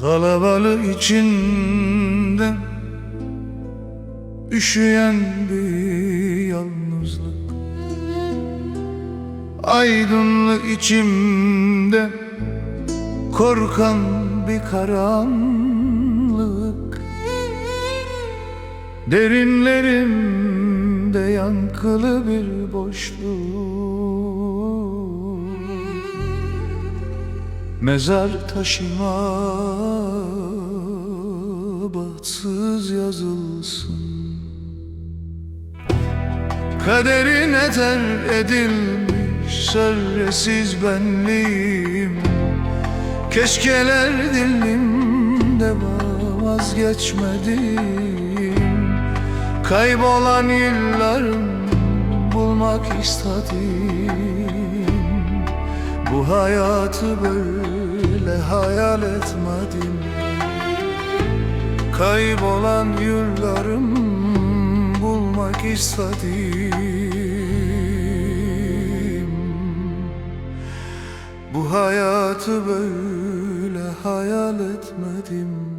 Kalabalık içinde Üşüyen bir yalnızlık. Aydınlık içimde Korkan bir karanlık. Derinlerimde yankılı bir boşluk Mezar taşıma bahtsız yazılsın. Kaderine terk edilmiş sörresiz benliğim? Keşkeler dilimde vazgeçmedim Kaybolan yıllarım bulmak istedim Bu hayatı böyle hayal etmedim. Kaybolan yıllarım bulmak istedim. Bu hayatı böyle hayal etmedim.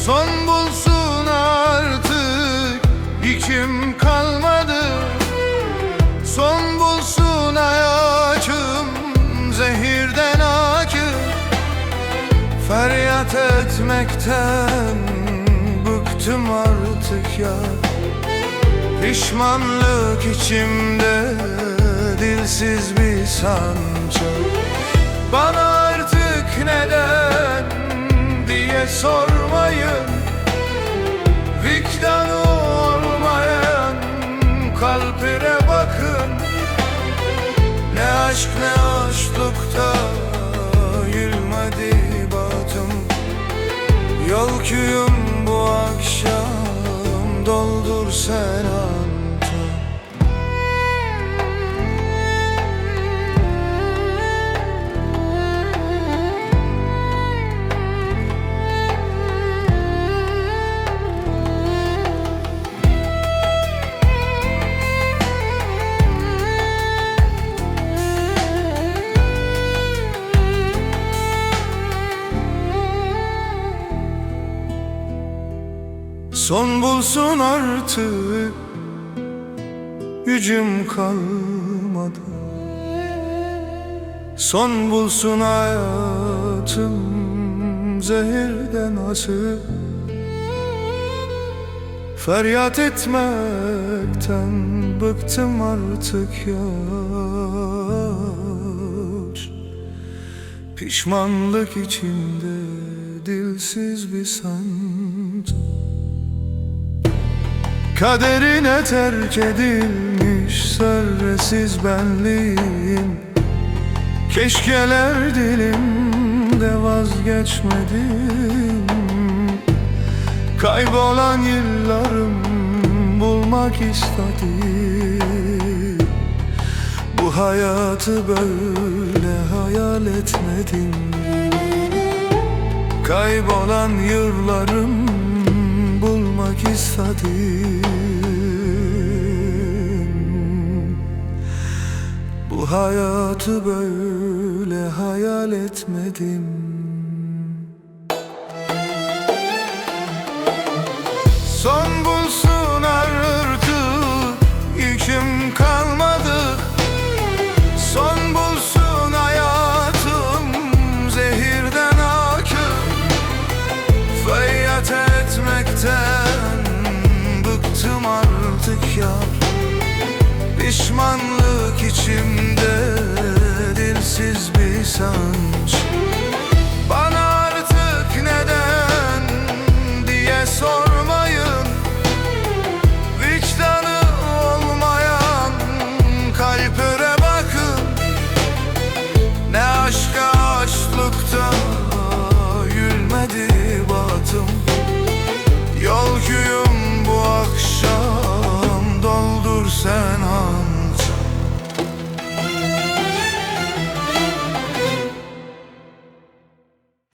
Son bulsun artık yıkım kalmadı. Son bulsun Etmekten bıktım artık ya. Pişmanlık içimde dilsiz bir sancı Bana artık neden diye sormayın. Vicdanı olmayan kalbine bakın. Ne aşk ne Yol küyüm bu akşam doldur sen anta Son bulsun artık. Gücüm kalmadı. Son bulsun hayatım. Zehirden asık. Feryat etmekten bıktım artık yar Pişmanlık içinde dilsiz bir sancı Kaderine terk edilmiş sörresiz benliğim. Keşkeler dilimde vazgeçmedim. Kaybolan yıllarım bulmak istedim. Bu hayatı böyle hayal etmedim. Kaybolan yıllarım bulmak istedim Bu hayatı böyle hayal etmedim artık ya Pişmanlık içimde dilsiz bir sancı